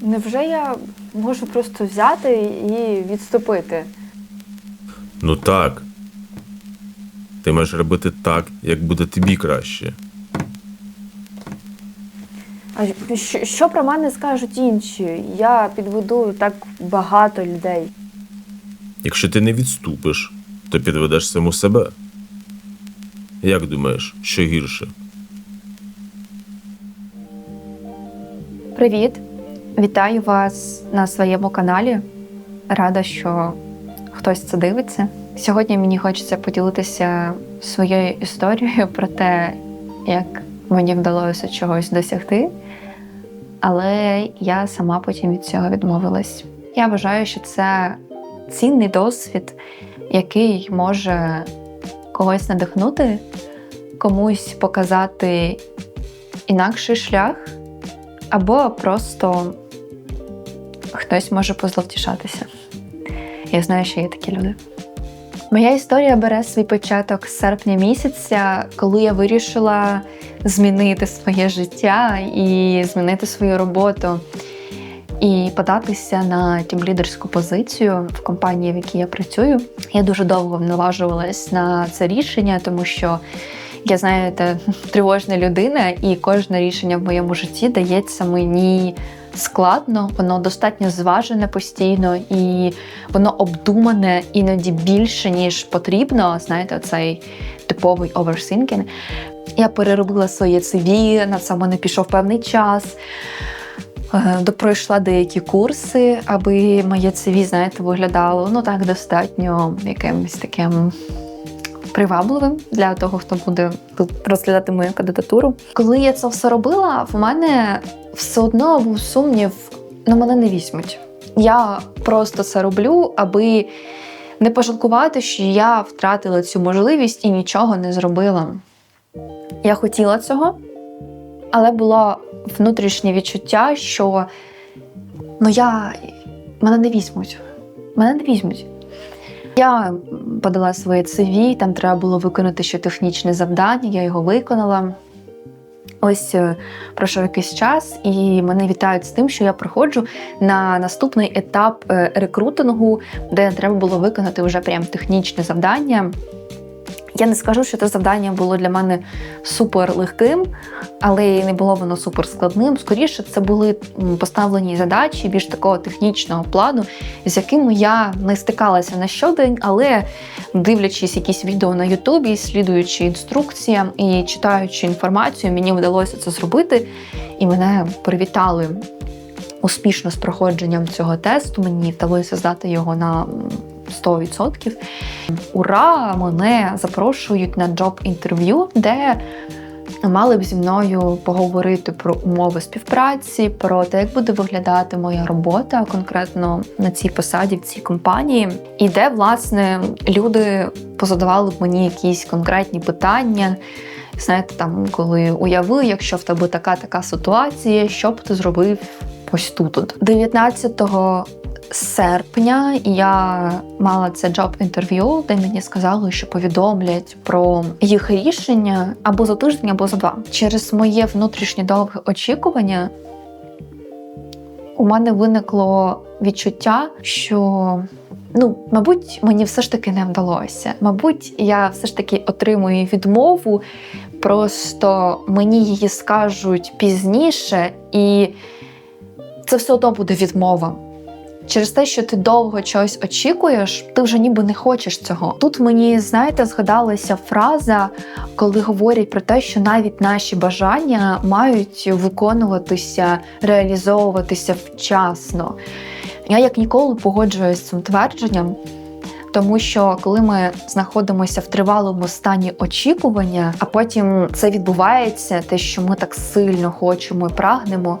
Невже я можу просто взяти і відступити? Ну так. Ти маєш робити так, як буде тобі краще. А що, що про мене скажуть інші? Я підведу так багато людей. Якщо ти не відступиш, то підведеш саму себе. Як думаєш, що гірше? Привіт! Вітаю вас на своєму каналі. Рада, що хтось це дивиться. Сьогодні мені хочеться поділитися своєю історією про те, як мені вдалося чогось досягти, але я сама потім від цього відмовилась. Я вважаю, що це цінний досвід, який може когось надихнути, комусь показати інакший шлях. Або просто хтось може позловтішатися. Я знаю, що є такі люди. Моя історія бере свій початок з серпня місяця, коли я вирішила змінити своє життя і змінити свою роботу, і податися на тімлідерську позицію в компанії, в якій я працюю. Я дуже довго наважувалась на це рішення, тому що я знаєте, тривожна людина, і кожне рішення в моєму житті дається мені складно, воно достатньо зважене постійно, і воно обдумане іноді більше, ніж потрібно. Знаєте, цей типовий оверсінкінг. Я переробила своє CV, на це мене пішов певний час. Е, Пройшла деякі курси, аби моє CV, знаєте, виглядало ну так достатньо якимось таким привабливим для того, хто буде тут розглядати мою кандидатуру. Коли я це все робила, в мене все одно був сумнів, на мене не візьмуть. Я просто це роблю, аби не пожалкувати, що я втратила цю можливість і нічого не зробила. Я хотіла цього, але було внутрішнє відчуття, що ну я мене не візьмуть. Мене не візьмуть. Я подала своє CV, там треба було виконати ще технічне завдання, я його виконала. Ось е, пройшов якийсь час, і мене вітають з тим, що я приходжу на наступний етап е, рекрутингу, де треба було виконати вже прям технічне завдання. Я не скажу, що це завдання було для мене супер легким, але і не було воно супер складним. Скоріше, це були поставлені задачі більш такого технічного плану, з якими я не стикалася на щодень, але дивлячись якісь відео на Ютубі, слідуючи інструкціям і читаючи інформацію, мені вдалося це зробити, і мене привітали успішно з проходженням цього тесту. Мені вдалося здати його на 100%. Ура! Мене запрошують на джоб-інтерв'ю, де мали б зі мною поговорити про умови співпраці, про те, як буде виглядати моя робота конкретно на цій посаді, в цій компанії, і де, власне, люди позадавали б мені якісь конкретні питання. Знаєте, там, коли уяви, якщо в тебе така така ситуація, що б ти зробив ось тут? 19 серпня я мала це джоб-інтерв'ю, де мені сказали, що повідомлять про їх рішення або за тиждень, або за два. Через моє внутрішнє довге очікування у мене виникло відчуття, що ну, мабуть, мені все ж таки не вдалося. Мабуть, я все ж таки отримую відмову, просто мені її скажуть пізніше, і це все одно буде відмова. Через те, що ти довго чогось очікуєш, ти вже ніби не хочеш цього. Тут мені, знаєте, згадалася фраза, коли говорять про те, що навіть наші бажання мають виконуватися, реалізовуватися вчасно. Я як ніколи погоджуюсь з цим твердженням, тому що коли ми знаходимося в тривалому стані очікування, а потім це відбувається, те, що ми так сильно хочемо і прагнемо,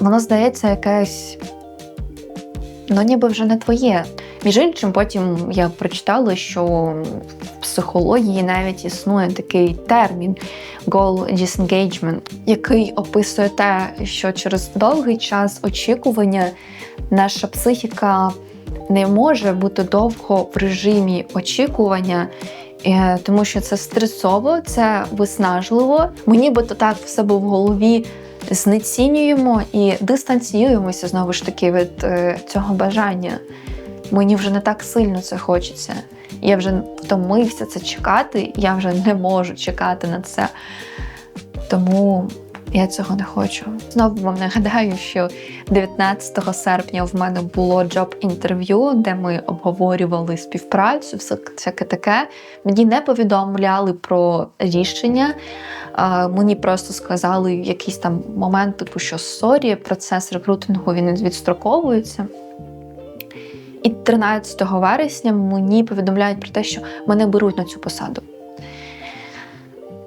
воно здається якесь ну ніби вже не твоє. Між іншим, потім я прочитала, що в психології навіть існує такий термін goal disengagement, який описує те, що через довгий час очікування наша психіка не може бути довго в режимі очікування. е, Тому що це стресово, це виснажливо. Мені би то так в себе в голові знецінюємо і дистанціюємося знову ж таки від е, цього бажання. Мені вже не так сильно це хочеться. Я вже втомився це чекати, я вже не можу чекати на це. Тому я цього не хочу. Знову вам нагадаю, що 19 серпня в мене було джоб-інтерв'ю, де ми обговорювали співпрацю, всяке таке. Мені не повідомляли про рішення. Мені просто сказали якийсь там момент, типу, що сорі, процес рекрутингу він відстроковується. І 13 вересня мені повідомляють про те, що мене беруть на цю посаду.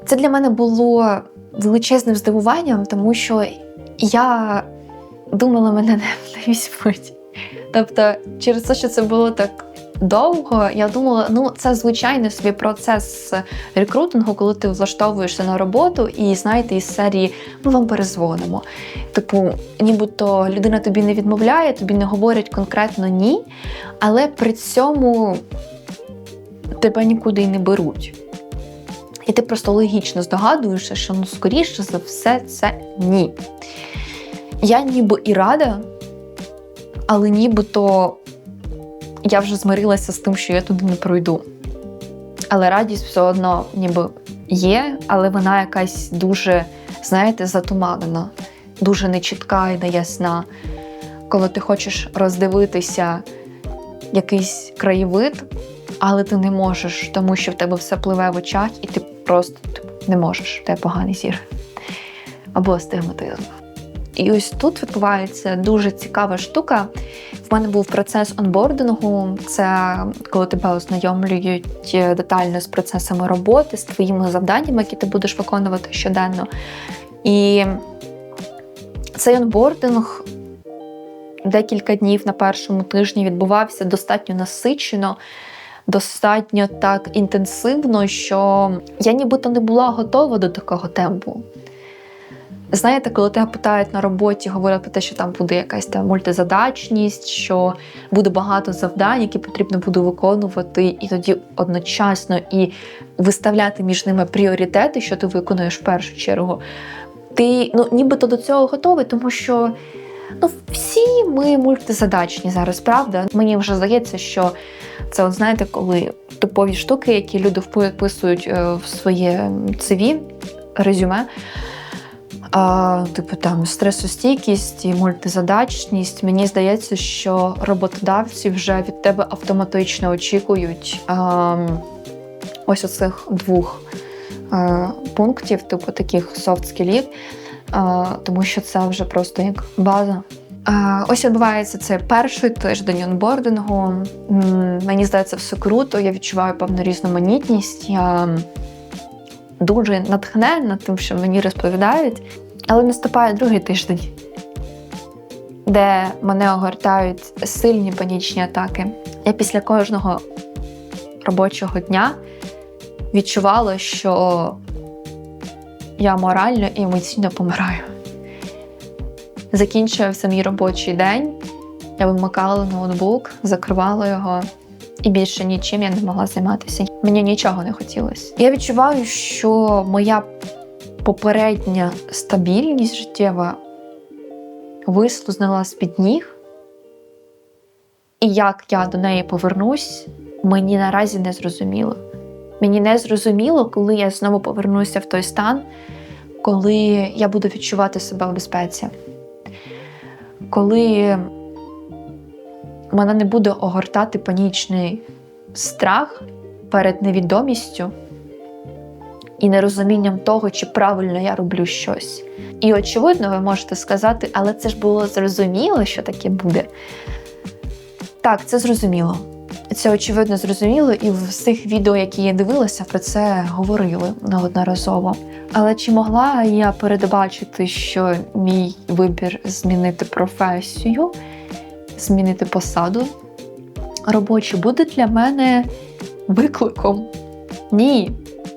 Це для мене було величезним здивуванням, тому що я думала, мене не, візьмуть. Тобто, через те, що це було так довго, я думала, ну це звичайний собі процес рекрутингу, коли ти влаштовуєшся на роботу і знаєте, із серії ми вам перезвонимо. Типу, нібито людина тобі не відмовляє, тобі не говорять конкретно ні, але при цьому тебе нікуди й не беруть. І ти просто логічно здогадуєшся, що ну, скоріше за все, це ні. Я ніби і рада, але нібито я вже змирилася з тим, що я туди не пройду. Але радість все одно ніби є, але вона якась дуже, знаєте, затуманена, дуже нечітка і неясна. Коли ти хочеш роздивитися якийсь краєвид, але ти не можеш, тому що в тебе все пливе в очах, і ти просто не можеш, тебе поганий зір. Або астигматизм. І ось тут відбувається дуже цікава штука. В мене був процес онбордингу. Це коли тебе ознайомлюють детально з процесами роботи, з твоїми завданнями, які ти будеш виконувати щоденно. І цей онбординг декілька днів на першому тижні відбувався достатньо насичено, достатньо так інтенсивно, що я нібито не була готова до такого темпу. Знаєте, коли тебе питають на роботі, говорять про те, що там буде якась там мультизадачність, що буде багато завдань, які потрібно буде виконувати, і тоді одночасно і виставляти між ними пріоритети, що ти виконуєш в першу чергу. Ти ну, нібито до цього готовий, тому що ну, всі ми мультизадачні зараз, правда? Мені вже здається, що це, от знаєте, коли типові штуки, які люди вписують е, в своє CV, резюме. А, Типу там стресостійкість і мультизадачність. Мені здається, що роботодавці вже від тебе автоматично очікують а, ось оцих двох а, пунктів, типу таких софт-скілів, тому що це вже просто як база. Ось відбувається цей перший тиждень онбордингу. Мені здається, все круто. Я відчуваю певну різноманітність. Я дуже натхненна тим, що мені розповідають. Але наступає другий тиждень, де мене огортають сильні панічні атаки. Я після кожного робочого дня відчувала, що я морально і емоційно помираю. Закінчувався мій робочий день, я вимикала ноутбук, закривала його і більше нічим я не могла займатися. Мені нічого не хотілося. Я відчуваю, що моя попередня стабільність життєва вислузнула з-під ніг, і як я до неї повернусь, мені наразі не зрозуміло. Мені не зрозуміло, коли я знову повернуся в той стан, коли я буду відчувати себе в безпеці, коли мене не буде огортати панічний страх перед невідомістю і нерозумінням того, чи правильно я роблю щось. І очевидно, ви можете сказати, але це ж було зрозуміло, що таке буде. Так, це зрозуміло. Це очевидно зрозуміло, і в всіх відео, які я дивилася, про це говорили неодноразово. Але чи могла я передбачити, що мій вибір змінити професію, змінити посаду робочу буде для мене викликом? Ні.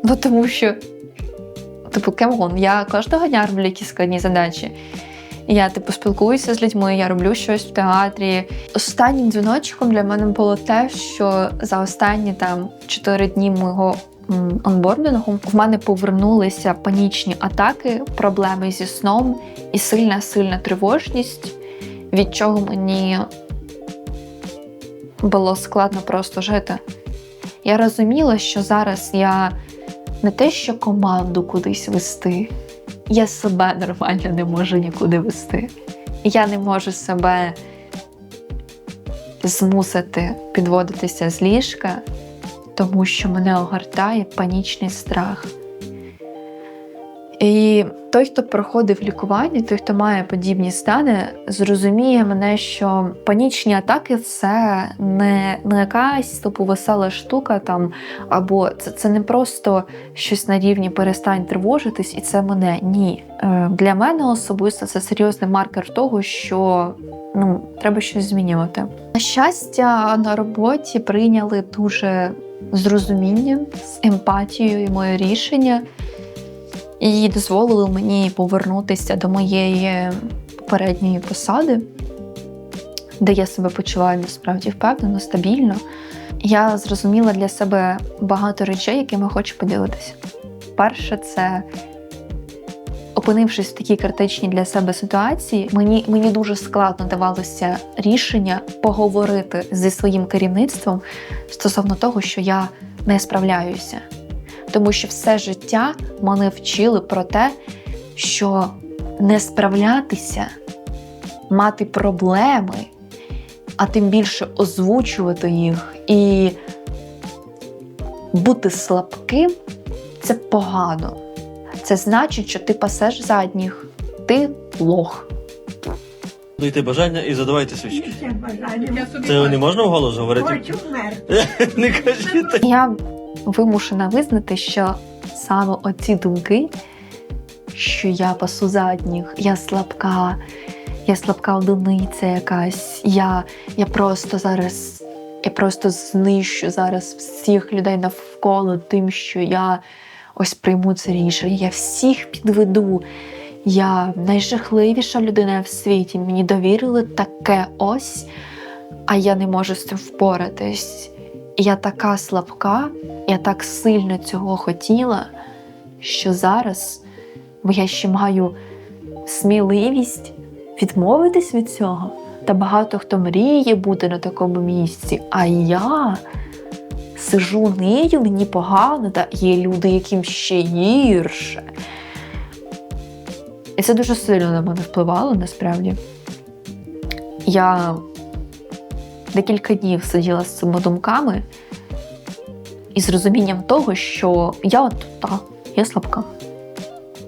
Ну тому що, типу, кемон, я кожного дня роблю якісь складні задачі. Я типу спілкуюся з людьми, я роблю щось в театрі. Останнім дзвіночком для мене було те, що за останні там 4 дні мого онбордингу в мене повернулися панічні атаки, проблеми зі сном і сильна сильна тривожність, від чого мені було складно просто жити. Я розуміла, що зараз я не те, що команду кудись вести, я себе нормально не можу нікуди вести. Я не можу себе змусити підводитися з ліжка, тому що мене огортає панічний страх. І той, хто проходив лікування, той, хто має подібні стани, зрозуміє мене, що панічні атаки це не, не якась типу весела штука там, або це, це не просто щось на рівні перестань тривожитись, і це мене. Ні. Е, Для мене особисто це серйозний маркер того, що ну, треба щось змінювати. На щастя, на роботі прийняли дуже з розумінням, з емпатією моє рішення і дозволили мені повернутися до моєї попередньої посади, де я себе почуваю насправді впевнено, стабільно. Я зрозуміла для себе багато речей, якими хочу поділитися. Перше, це опинившись в такій критичній для себе ситуації, мені, мені дуже складно давалося рішення поговорити зі своїм керівництвом стосовно того, що я не справляюся. Тому що все життя мене вчили про те, що не справлятися, мати проблеми, а тим більше озвучувати їх і бути слабким це погано. Це значить, що ти пасеш задніх, ти лох. Дуйте бажання і задавайте свічки. Це не можна вголос говорити? Хочу вмерти. Не кажіть. Я вимушена визнати, що саме оці думки, що я пасу задніх, я слабка, я слабка одиниця якась, я, я просто зараз. Я просто знищу зараз всіх людей навколо тим, що я ось прийму це рішення. Я всіх підведу. Я найжахливіша людина в світі. Мені довірили таке ось, а я не можу з цим впоратись. Я така слабка, я так сильно цього хотіла, що зараз я ще маю сміливість відмовитись від цього. Та багато хто мріє бути на такому місці. А я сижу нею, мені погано, та є люди, яким ще гірше. І це дуже сильно на мене впливало насправді. Я декілька днів сиділа з цими думками і з розумінням того, що я от та, я слабка.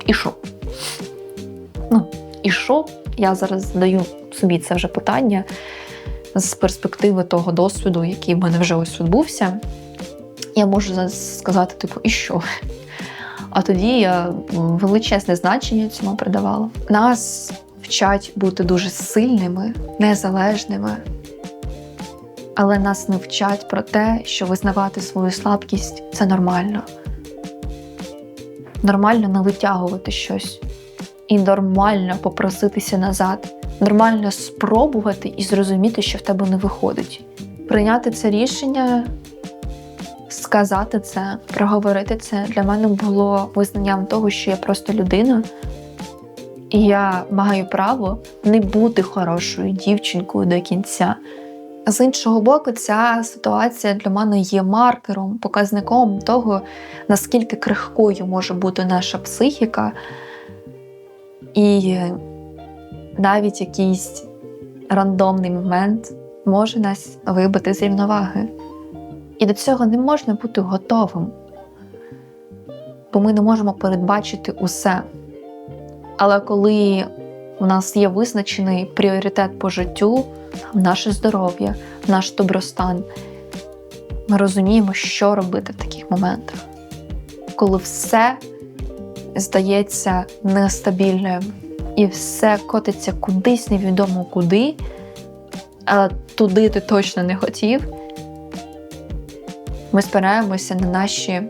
І що? Ну, і що? Я зараз задаю собі це вже питання з перспективи того досвіду, який в мене вже ось відбувся. Я можу сказати, типу, і що? А тоді я величезне значення цьому придавала. Нас вчать бути дуже сильними, незалежними, але нас не вчать про те, що визнавати свою слабкість це нормально. Нормально не витягувати щось. І нормально попроситися назад. Нормально спробувати і зрозуміти, що в тебе не виходить. Прийняти це рішення, сказати це, проговорити це для мене було визнанням того, що я просто людина, і я маю право не бути хорошою дівчинкою до кінця. З іншого боку, ця ситуація для мене є маркером, показником того, наскільки крихкою може бути наша психіка, і навіть якийсь рандомний момент може нас вибити з рівноваги. І до цього не можна бути готовим, бо ми не можемо передбачити усе. Але коли у нас є визначений пріоритет по життю, наше здоров'я, наш добростан, ми розуміємо, що робити в таких моментах, коли все здається нестабільним і все котиться кудись невідомо куди, але туди ти точно не хотів. Ми спираємося на наші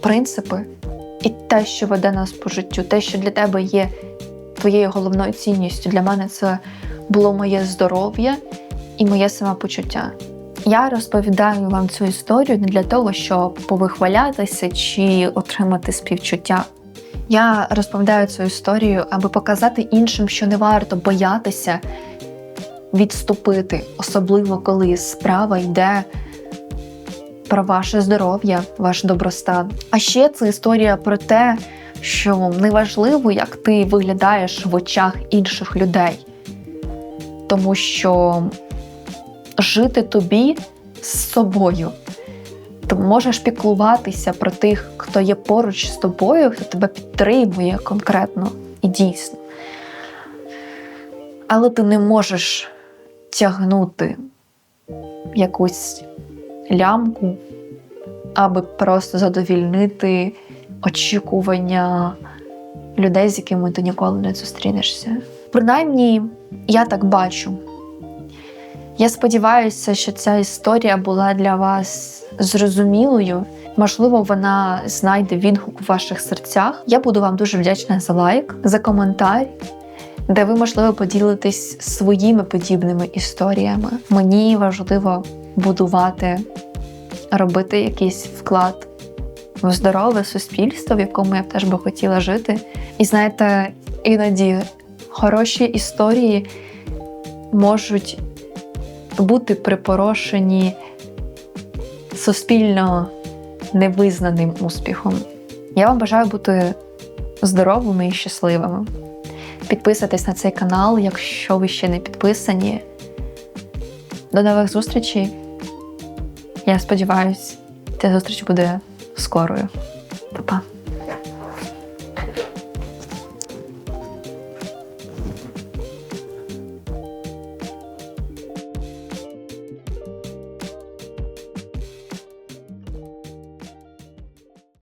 принципи і те, що веде нас по життю, те, що для тебе є твоєю головною цінністю. Для мене це було моє здоров'я і моє самопочуття. Я розповідаю вам цю історію не для того, щоб повихвалятися чи отримати співчуття. Я розповідаю цю історію, аби показати іншим, що не варто боятися відступити, особливо коли справа йде про ваше здоров'я, ваш добростан. А ще це історія про те, що неважливо, як ти виглядаєш в очах інших людей, тому що жити тобі з собою. Ти можеш піклуватися про тих, хто є поруч з тобою, хто тебе підтримує конкретно і дійсно. Але ти не можеш тягнути якусь лямку, аби просто задовільнити очікування людей, з якими ти ніколи не зустрінешся. Принаймні, я так бачу. Я сподіваюся, що ця історія була для вас зрозумілою. Можливо, вона знайде відгук у ваших серцях. Я буду вам дуже вдячна за лайк, за коментар, де ви, можливо, поділитесь своїми подібними історіями. Мені важливо будувати, робити якийсь вклад в здорове суспільство, в якому я теж би хотіла жити. І знаєте, іноді хороші історії можуть бути припорошені суспільно невизнаним успіхом. Я вам бажаю бути здоровими і щасливими. Підписуйтесь на цей канал, якщо ви ще не підписані. До нових зустрічей. Я сподіваюся, ця зустріч буде скорою. Па-па.